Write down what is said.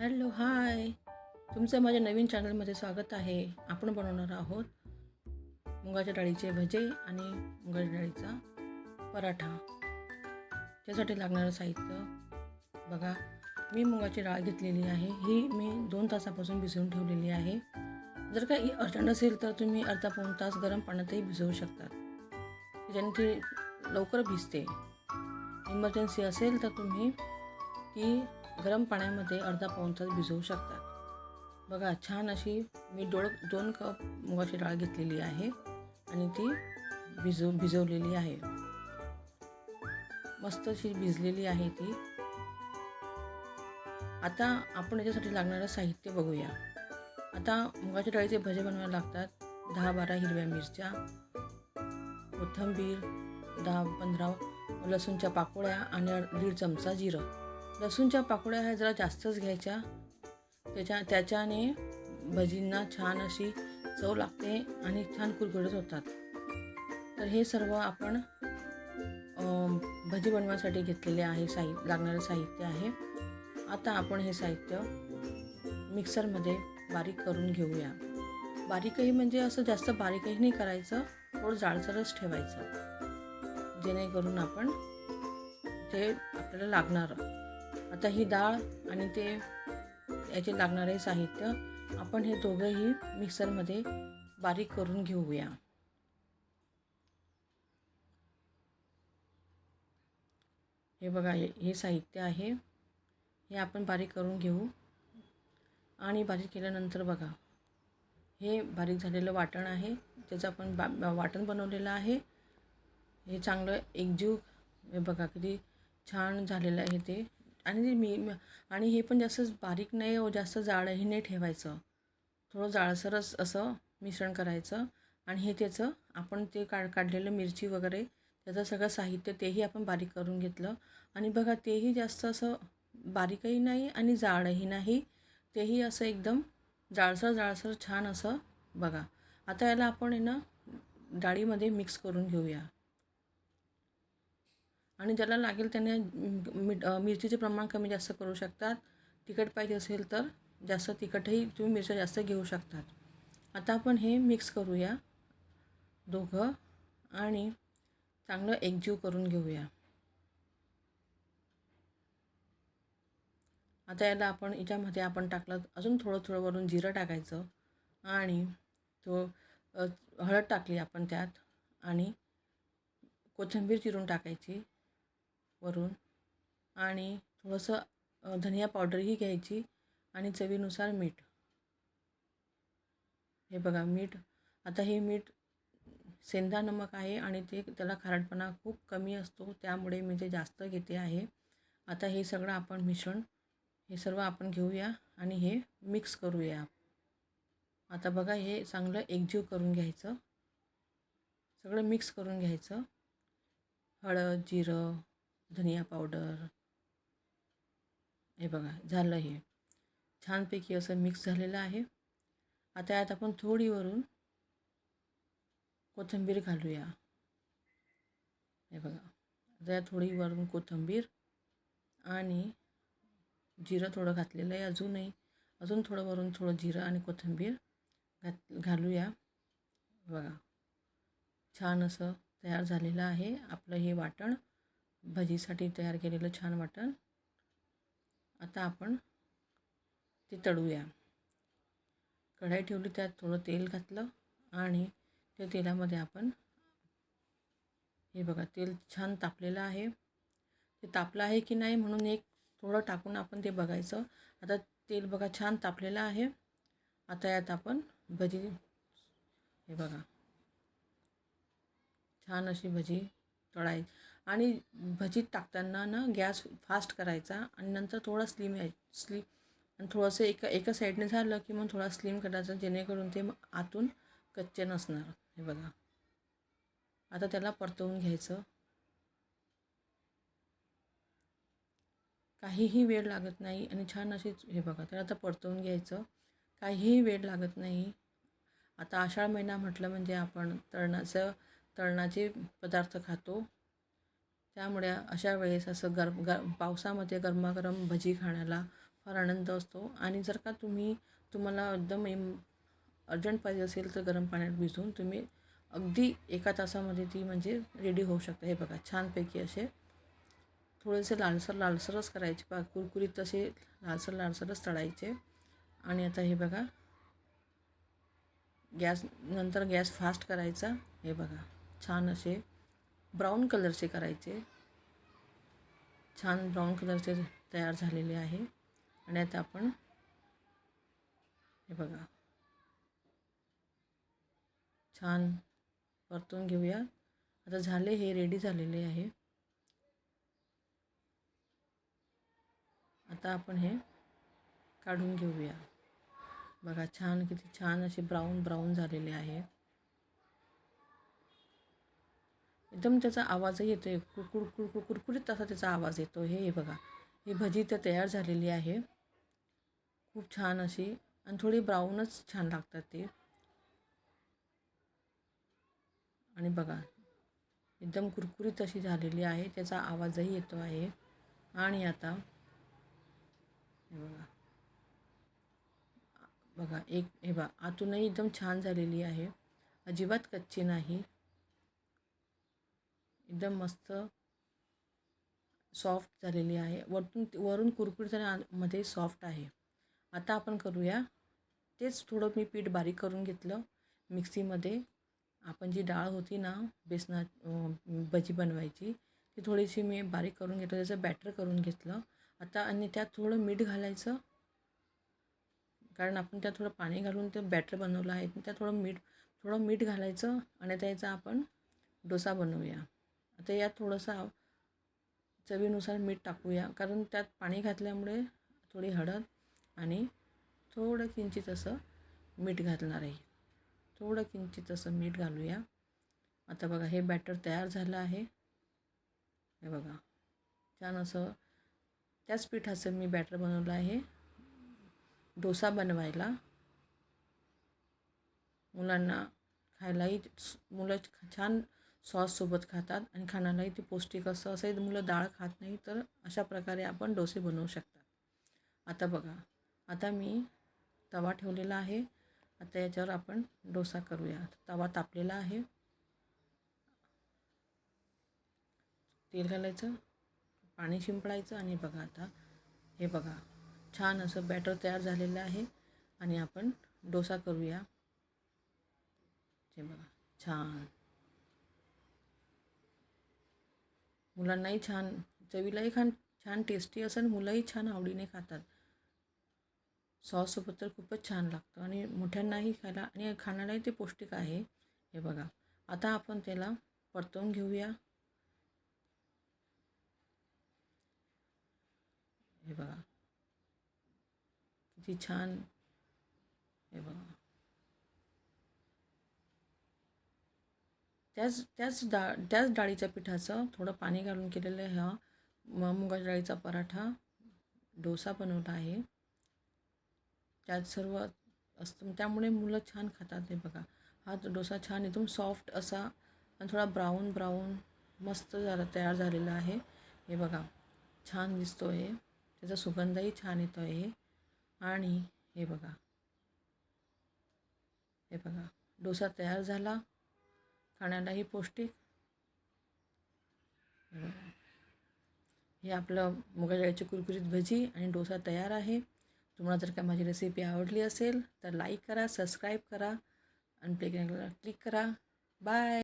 Hello hi. तुमचं माझ्या नवीन चॅनलमध्ये स्वागत आहे. आपण बनवणार आहोत मुगाच्या डाळीचे भजे आणि मुगाच्या डाळीचा पराठा. त्यासाठी लागणारं साहित्य. बघा मी मुगाची डाळ घेतलेली आहे. ही मी दोन तासापासून भिजवून ठेवलेली आहे. जर का अर्जंट असेल तर तुम्ही अर्धा पाऊण तास गरम पाण्यातही भिजवू शकतात. त्याच्याने ती लवकर भिजते. इमर्जन्सी असेल तर तुम्ही ती गरम पाण्यामध्ये अर्धा पाऊण तास भिजवू शकतात बघा छान अशी मी डोळ दोन कप मुगाची डाळ घेतलेली आहे आणि ती भिजव भिजवलेली आहे. मस्त अशी भिजलेली आहे ती. आता आपण याच्यासाठी लागणारं साहित्य बघूया. आता मुगाच्या डाळीचे भजे बनवायला लागतात. दहा बारा हिरव्या मिरच्या कोथिंबीर दहा पंधरा लसूणच्या पाकोळ्या आणि दीड चमचा जिरं. लसूणच्या पाकोड्या ह्या जरा जास्तच घ्यायच्या. त्याच्या त्याच्याने भजींना छान अशी चव लागते आणि छान कुरकुरत होतात. तर हे सर्व आपण भजी बनवण्यासाठी घेतलेले आहे साहित्य लागणारं साहित्य आहे. आता आपण हे साहित्य मिक्सरमध्ये बारीक करून घेऊया. बारीकही म्हणजे असं जास्त बारीकही नाही करायचं थोडं जाडसरच ठेवायचं. जेणेकरून आपण ते आपल्याला लागणारं. आता ही डाळ आणि ते याचे लागणारे साहित्य आपण हे दोघंही मिक्सरमध्ये बारीक करून घेऊया. हे बघा हे हे साहित्य आहे. हे आपण बारीक करून घेऊ. आणि बारीक केल्यानंतर बघा हे बारीक झालेलं वाटण आहे. त्याचं आपण बा वाटण बनवलेलं आहे. हे चांगलं एकजीव हे बघा किती छान झालेलं आहे ते. आणि मी आणि हे पण जास्त बारीक नाही हो जास्त जाडही नाही ठेवायचं. थोडं जाळसरच असं मिश्रण करायचं आणि हे त्याचं आपण ते काढ काढलेलं मिरची वगैरे त्याचं सगळं साहित्य तेही आपण बारीक करून घेतलं. आणि बघा तेही जास्त असं बारीकही नाही आणि जाडही नाही. तेही असं एकदम जाळसर जाळसर छान असं बघा. आता याला आपण आहे ना डाळीमध्ये मिक्स करून घेऊया. आणि ज्याला लागेल त्याने मीठ मिरचीचे प्रमाण कमी जास्त करू शकतात. तिखट पाहिजे असेल तर जास्त तिखटही तुम्ही मिरच्या जास्त घेऊ शकतात. आता आपण हे मिक्स करूया दोघं आणि चांगलं एकजीव करून घेऊया. आता याला आपण याच्यामध्ये आपण टाकलं अजून थोडं थोडं वरून जिरं टाकायचं आणि तो हळद टाकली आपण त्यात आणि कोथिंबीर चिरून टाकायची. वरून. आणि थोडंसं धनिया पावडरही घ्यायची आणि चवीनुसार मीठ. हे बघा मीठ. आता हे मीठ सेंधा नमक आहे आणि ते त्याला खारटपणा खूप कमी असतो त्यामुळे मी ते जास्त घेते आहे. आता हे सगळं आपण मिश्रण हे सर्व आपण घेऊया आणि हे मिक्स करूया. आता बघा हे चांगलं एकजीव करून घ्यायचं. सगळं मिक्स करून घ्यायचं. हळद जिरं धनिया पावडर. हे बघा झालं हे. छानपैकी असं मिक्स झालेलं आहे. आता यात आपण थोडी वरून कोथिंबीर घालूया. हे बघा आता यात थोडी वरून कोथिंबीर आणि जिरं थोडं घातलेलं आहे अजूनही. अजून थोडं वरून थोडं जिरं आणि कोथिंबीर घात घालूया. बघा छान असं तयार झालेलं आहे आपलं हे वाटण. भजीसाठी तयार केलेलं छान वाटण. आता आपण ते तळूया. कढाई ठेवली त्यात थोडं तेल घातलं आणि त्या तेलामध्ये आपण हे बघा तेल छान तापलेलं आहे. ते तापलं आहे की नाही म्हणून एक थोडं टाकून आपण ते बघायचं. आता तेल बघा छान तापलेलं आहे. आता यात आपण भजी हे बघा. छान अशी भजी तळायची आणि भजीत टाकताना ना गॅस फास्ट करायचा आणि नंतर थोडा स्लिम याय स्लिम आणि थोडंसं एका एका साईडने झालं की मग थोडा स्लिम करायचा जेणेकरून ते आतून कच्चे नसणार. हे बघा. आता त्याला परतवून घ्यायचं. काहीही वेळ लागत नाही आणि छान अशी हे बघा त्याला आता परतवून घ्यायचं. काहीही वेळ लागत नाही. आता आषाढ महिना म्हटलं म्हणजे आपण तळणाचं तळणाचे पदार्थ खातो. त्यामुळे अशा वेळेस असं गरम गर पावसामध्ये गरमागरम भजी खाण्याला फार आनंद असतो. आणि जर का तुम्ही तुम्हाला एकदम इम अर्जंट पाहिजे असेल तर गरम पाण्यात भिजवून तुम्ही अगदी एका तासामध्ये ती म्हणजे रेडी होऊ शकते. हे बघा छानपैकी असे थोडेसे लालसर लालसरच करायचे. पा कुरकुरीत तसे लालसर लालसरच तळायचे. आणि आता हे बघा गॅस नंतर गॅस फास्ट करायचा. हे बघा छान असे ब्राऊन कलरचे करायचे. छान ब्राऊन कलरचे तयार झालेले आहे. आणि आता आपण हे बघा. छान परतून घेऊया. आता झाले हे रेडी झालेले आहे. आता आपण हे काढून घेऊया. बघा छान किती छान असे ब्राऊन ब्राऊन झालेले आहे. एकदम त्याचा आवाजही येतो आहे कुरकुर कुरकुर कुरकुरीत असा त्याचा आवाज येतो हे हे बघा. ही भजी तर तयार झालेली आहे. खूप छान अशी आणि थोडी ब्राऊनच छान लागतात ते. आणि बघा एकदम कुरकुरीत अशी झालेली आहे. त्याचा आवाजही येतो आहे. आणि आता हे बघा. बघा एक हे बघा आतूनही एकदम छान झालेली आहे. अजिबात कच्ची नाही. एकदम मस्त सॉफ्ट झालेली आहे. वरतून वरून कुरकुरीत आणि मध्ये सॉफ्ट आहे. आता आपण करूया. तेच थोडं मी पीठ बारीक करून घेतलं. मिक्सीमध्ये आपण जी डाळ होती ना बेसना भजी बनवायची ती थोडीशी मी बारीक करून घेतलं. त्याचं बॅटर करून घेतलं. आता आणि त्यात थोडं मीठ घालायचं. कारण आपण त्यात थोडं पाणी घालून ते बॅटर बनवलं आहे. त्यात थोडं मीठ थोडं मीठ घालायचं आणि त्याचा आपण डोसा बनवूया. आता यात थोडंसं चवीनुसार मीठ टाकूया. कारण त्यात पाणी घातल्यामुळे थोडी हळद आणि थोडं किंचित असं मीठ घालणार आहे. थोडं किंचित असं मीठ घालूया. आता बघा हे बॅटर तयार झालं आहे. हे बघा छान असं त्याच पिठाचं मी बॅटर बनवलं आहे. डोसा बनवायला. मुलांना खायलाही मुलं छान सॉससोबत खातात आणि खाण्यालाही ते पौष्टिक असं असंही मुलं डाळ खात नाही तर अशा प्रकारे आपण डोसे बनवू शकतात आता बघा आता मी तवा ठेवलेला आहे. आता याच्यावर आपण डोसा करूया. तवा तापलेला आहे. तेल घालायचं पाणी शिंपडायचं आणि बघा आता हे बघा छान असं बॅटर तयार झालेलं आहे आणि आपण डोसा करूया. हे बघा छान. मुलांनाही छान चवीलाही खान छान टेस्टी असं मुलंही छान आवडीने खातात. सॉससोबत तर खूपच छान लागतं आणि मोठ्यांनाही खायला आणि खाण्यालाही ते पौष्टिक आहे. हे बघा आता आपण त्याला परतवून घेऊया. हे बघा किती छान. हे बघा. त्याच त्याच डाळ त्याच डाळीच्या पिठाचं थोडं पाणी घालून केलेलं ह्या मुगाच्या डाळीचा पराठा डोसा बनवला आहे. त्यात सर्व असतं त्यामुळे मुलं छान खातात हे बघा. हा डोसा छान एकदम सॉफ्ट असा आणि थोडा ब्राऊन ब्राऊन मस्त झाला तयार झालेला आहे. हे बघा छान दिसतो आहे त्याचा सुगंधही छान येतो आहे आणि हे बघा. हे बघा डोसा तयार झाला. खाण्यालाही पौष्टिक. हे आपलं मुगाच्या कुरकुरीत भजी आणि डोसा तयार आहे. तुम्हाला जर का माझी रेसिपी आवडली असेल तर लाईक करा सबस्क्राईब करा आणि प्ले क्लिक करा. बाय